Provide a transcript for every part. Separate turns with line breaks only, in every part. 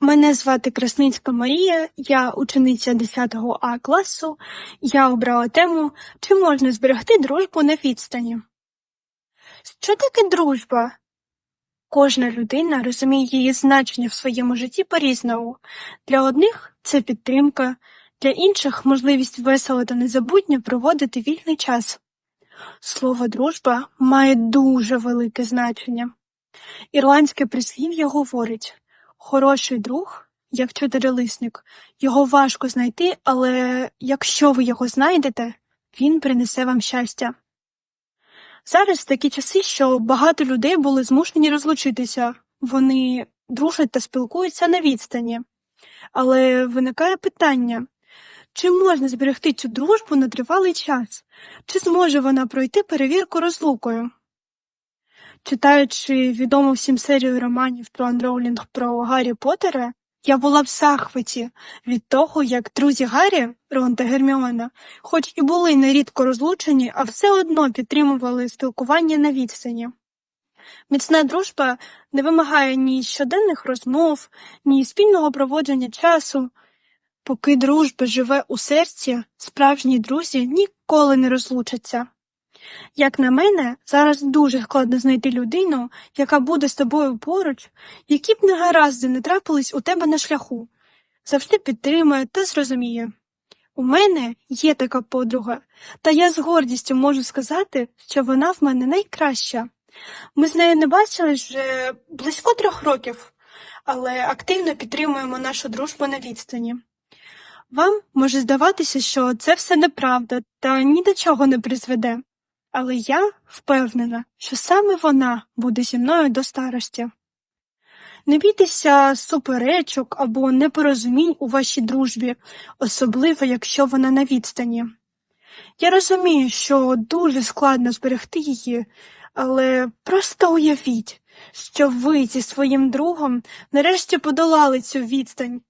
Мене звати Красницька Марія, я учениця 10 А класу. Я обрала тему Чи можна зберегти дружбу на відстані? Що таке дружба? Кожна людина розуміє її значення в своєму житті по-різному. Для одних це підтримка, для інших можливість весело та незабутньо проводити вільний час. Слово дружба має дуже велике значення. Ірландське прислів'я говорить Хороший друг, як чотирилисник, його важко знайти, але якщо ви його знайдете, він принесе вам щастя. Зараз такі часи, що багато людей були змушені розлучитися, вони дружать та спілкуються на відстані. Але виникає питання, чи можна зберегти цю дружбу на тривалий час? Чи зможе вона пройти перевірку розлукою? Читаючи відому всім серію романів про Роулінг про Гаррі Поттера, я була в захваті від того, як друзі Гаррі, Рон та Герміона, хоч і були нерідко розлучені, а все одно підтримували спілкування на відстані. Міцна дружба не вимагає ні щоденних розмов, ні спільного проводження часу. Поки дружба живе у серці, справжні друзі ніколи не розлучаться. Як на мене, зараз дуже складно знайти людину, яка буде з тобою поруч, які б негаразди не трапились у тебе на шляху, завжди підтримує та зрозуміє. У мене є така подруга, та я з гордістю можу сказати, що вона в мене найкраща. Ми з нею не бачились вже близько трьох років, але активно підтримуємо нашу дружбу на відстані. Вам може здаватися, що це все неправда та ні до чого не призведе. Але я впевнена, що саме вона буде зі мною до старості. Не бійтеся суперечок або непорозумінь у вашій дружбі, особливо якщо вона на відстані. Я розумію, що дуже складно зберегти її, але просто уявіть, що ви зі своїм другом нарешті подолали цю відстань.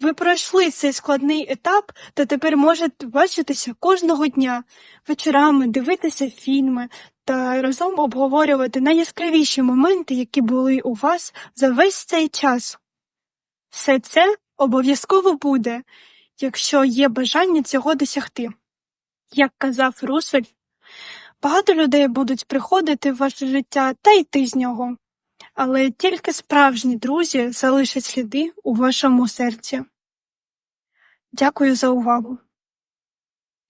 Ви пройшли цей складний етап та тепер можете бачитися кожного дня, вечорами дивитися фільми та разом обговорювати найяскравіші моменти, які були у вас за весь цей час. Все це обов'язково буде, якщо є бажання цього досягти. Як казав Рузвельт, багато людей будуть приходити в ваше життя та йти з нього, але тільки справжні друзі залишать сліди у вашому серці. Дякую за увагу.